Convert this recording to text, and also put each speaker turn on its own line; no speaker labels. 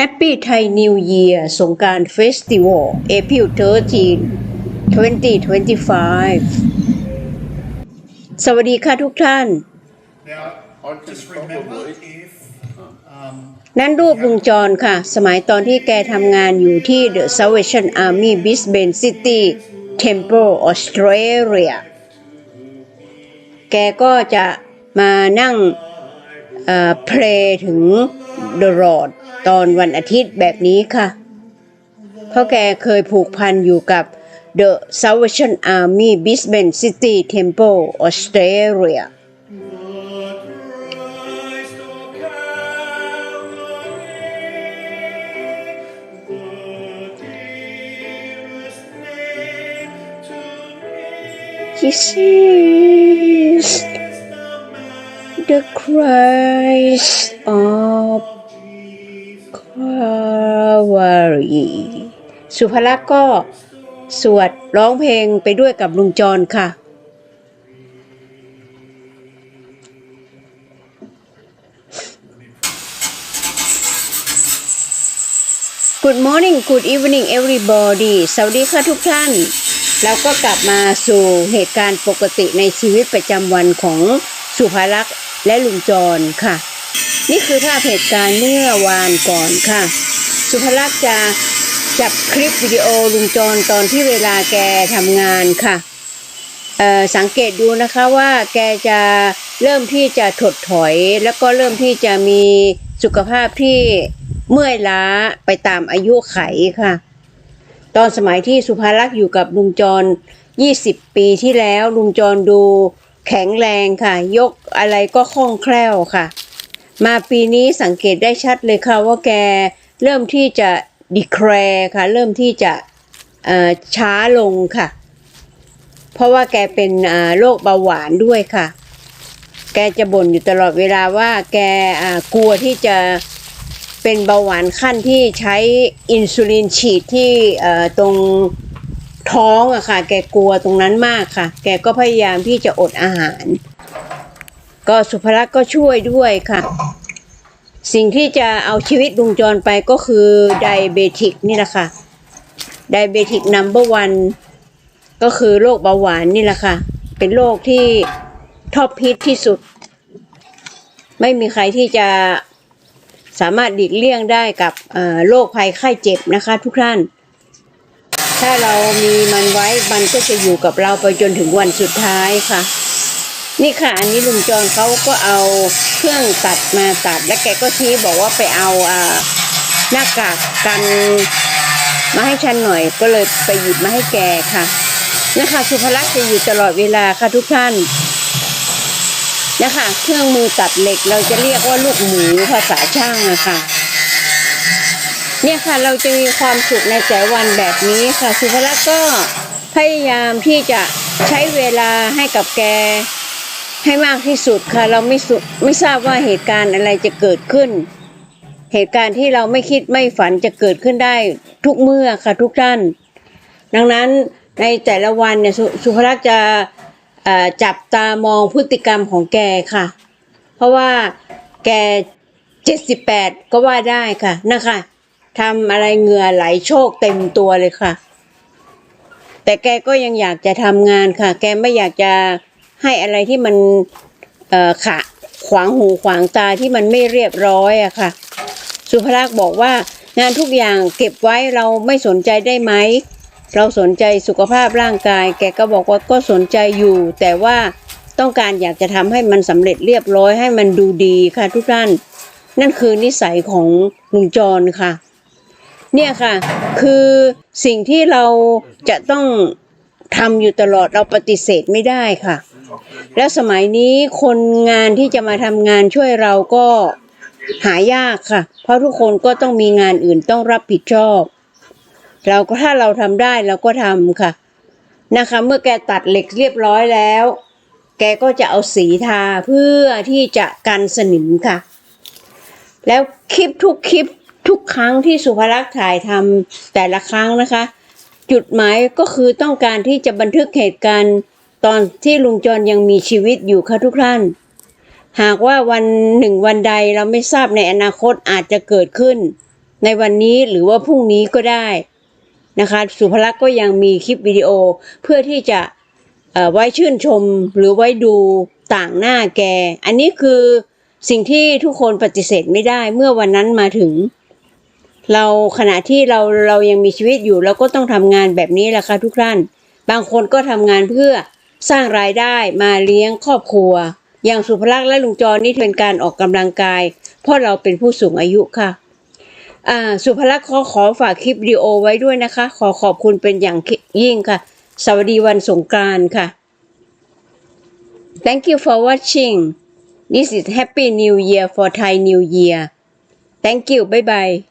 Happy Thai New Year สงกรารเฟสติวัล April 13 2025 สวัสดีค่ะทุกท่าน
Now,
I can
just remember
probably-
if, um,
นั้นรูปลุงจรค่ะ สมัยตอนที่แกทำงานอยู่ที่ The Salvation Army Brisbane City Temple Australia แกก็จะมานั่ง เพลงถึง The Lord ตอนวันอาทิตย์แบบนี้ค่ะ เพราะแกเคยผูกพันอยู่กับ The Salvation Army Brisbane City Temple Australia
Christ of Calvary, the
Christ of Calvary สุภลักษ์ก็สวดร้องเพลงไปด้วยกับลุงจรค่ะ Good morning Good evening everybody สวัสดีค่ะทุกท่าน เราก็กลับมาสู่เหตุการณ์ปกติในชีวิตประจำวันของสุภาลักษ์ และลุงจรค่ะ นี่คือภาพเหตุการณ์เมื่อวานก่อนค่ะ สุภลักษณ์จะจับคลิปวิดีโอลุงจรตอนที่เวลาแกทำงานค่ะสังเกตดูนะคะว่าแกจะเริ่มที่จะถดถอย แล้วก็เริ่มที่จะมีสุขภาพที่เมื่อยล้าไปตามอายุไขค่ะ ตอนสมัยที่สุภาลักษณ์อยู่กับลุงจร 20 ปีที่แล้วลุงจรดู แข็งแรงค่ะ ยกอะไรก็คล่องแคล่วค่ะ มาปีนี้สังเกตได้ชัดเลยค่ะว่าแกเริ่มที่จะดีแครค่ะ เริ่มที่จะช้าลงค่ะ เพราะว่าแกเป็นโรคเบาหวานด้วยค่ะ แกจะบ่นอยู่ตลอดเวลาว่าแกกลัวที่จะเป็นเบาหวานขั้นที่ใช้อินซูลินฉีดที่ตรง ท้องอะค่ะ แกกลัวตรงนั้นมากค่ะ แกก็พยายามที่จะอดอาหาร ก็สุภลักษณ์ก็ช่วยด้วยค่ะ สิ่งที่จะเอาชีวิตลุงจรไปก็คือไดเบติกนี่แหละค่ะไดเบติกนัมเบอร์วันก็คือโรคเบาหวานนี่แหละค่ะ เป็นโรคที่ท็อปฮิตที่สุด ไม่มีใครที่จะสามารถหลีกเลี่ยงได้กับโรคภัยไข้เจ็บนะคะทุกท่าน ถ้าเรามีมันไว้มันก็จะอยู่กับเราไปจนถึงวันสุดท้ายค่ะ นี่ค่ะ อันนี้ลุงจรเขาก็เอาเครื่องตัดมาตัด แล้วแกก็ชี้บอกว่าไปเอาอ่าหน้ากากกันมาให้ฉันหน่อยก็เลยไปหยิบมาให้แกค่ะนะคะสุภลักษณ์จะอยู่ตลอดเวลาค่ะทุกท่านนะคะเครื่องมือตัดเหล็กเราจะเรียกว่าลูกหมูภาษาช่างอะค่ะ เนี่ยค่ะเราจะมีความสุขในแต่วันแบบนี้ค่ะสุภลักษณ์ก็พยายามที่จะใช้เวลาให้กับแกให้มากที่สุดค่ะ เราไม่สุไม่ทราบว่าเหตุการณ์อะไรจะเกิดขึ้น เหตุการณ์ที่เราไม่คิดไม่ฝันจะเกิดขึ้นได้ทุกเมื่อค่ะทุกท่าน ดังนั้นในแต่ละวันเนี่ยสสุภลักษณ์จะจับตามองพฤติกรรมของแกค่ะ เพราะว่าแกเจ็ดสิบแปดก็ว่าได้ค่ะนะคะ ทำอะไรเหงื่อไหลโชคเต็มตัวเลยค่ะ แต่แกก็ยังอยากจะทำงานค่ะ แกไม่อยากจะให้อะไรที่มันเอ่อขะขวางหูขวางตาที่มันไม่เรียบร้อยอะค่ะ สุภลักษณ์บอกว่างานทุกอย่างเก็บไว้เราไม่สนใจได้ไหม เราสนใจสุขภาพร่างกาย แกก็บอกว่าก็สนใจอยู่ แต่ว่าต้องการอยากจะทำให้มันสำเร็จเรียบร้อยให้มันดูดีค่ะทุกท่าน นั่นคือนิสัยของลุงจรค่ะ เนี่ยค่ะ คือสิ่งที่เราจะต้องทำอยู่ตลอดเราปฏิเสธไม่ได้ค่ะ และสมัยนี้คนงานที่จะมาทำงานช่วยเราก็หายากค่ะ เพราะทุกคนก็ต้องมีงานอื่นต้องรับผิดชอบ เราก็ถ้าเราทำได้เราก็ทำค่ะ นะคะ เมื่อแกตัดเหล็กเรียบร้อยแล้ว แกก็จะเอาสีทาเพื่อที่จะกันสนิมค่ะ แล้วคลิปทุกคลิป ทุกครั้งที่สุภลักษ์ถ่ายทำแต่ละครั้งนะคะ จุดหมายก็คือต้องการที่จะบันทึกเหตุการณ์ตอนที่ลุงจรยังมีชีวิตอยู่ค่ะทุกท่าน หากว่าวันหนึ่งวันใดเราไม่ทราบในอนาคตอาจจะเกิดขึ้น ในวันนี้หรือว่าพรุ่งนี้ก็ได้นะคะสุภลักษ์ก็ยังมีคลิปวิดีโอเพื่อที่จะไว้ชื่นชมหรือไว้ดูต่างหน้าแก อันนี้คือสิ่งที่ทุกคนปฏิเสธไม่ได้เมื่อวันนั้นมาถึง เราขณะที่เราเรายังมีชีวิตอยู่เราก็ต้องทำงานแบบนี้แหละค่ะทุกท่าน บางคนก็ทำงานเพื่อสร้างรายได้มาเลี้ยงครอบครัว อย่างสุภลักษณ์และลุงจรนี่เป็นการออกกำลังกาย เพราะเราเป็นผู้สูงอายุค่ะอ่าสุภลักษณ์ขอขอฝากคลิปวิดีโอไว้ด้วยนะคะ ขอขอบคุณเป็นอย่างยิ่งค่ะ สวัสดีวันสงกรานต์ค่ะ Thank you for watching This is Happy New Year for Thai New Year Thank you bye bye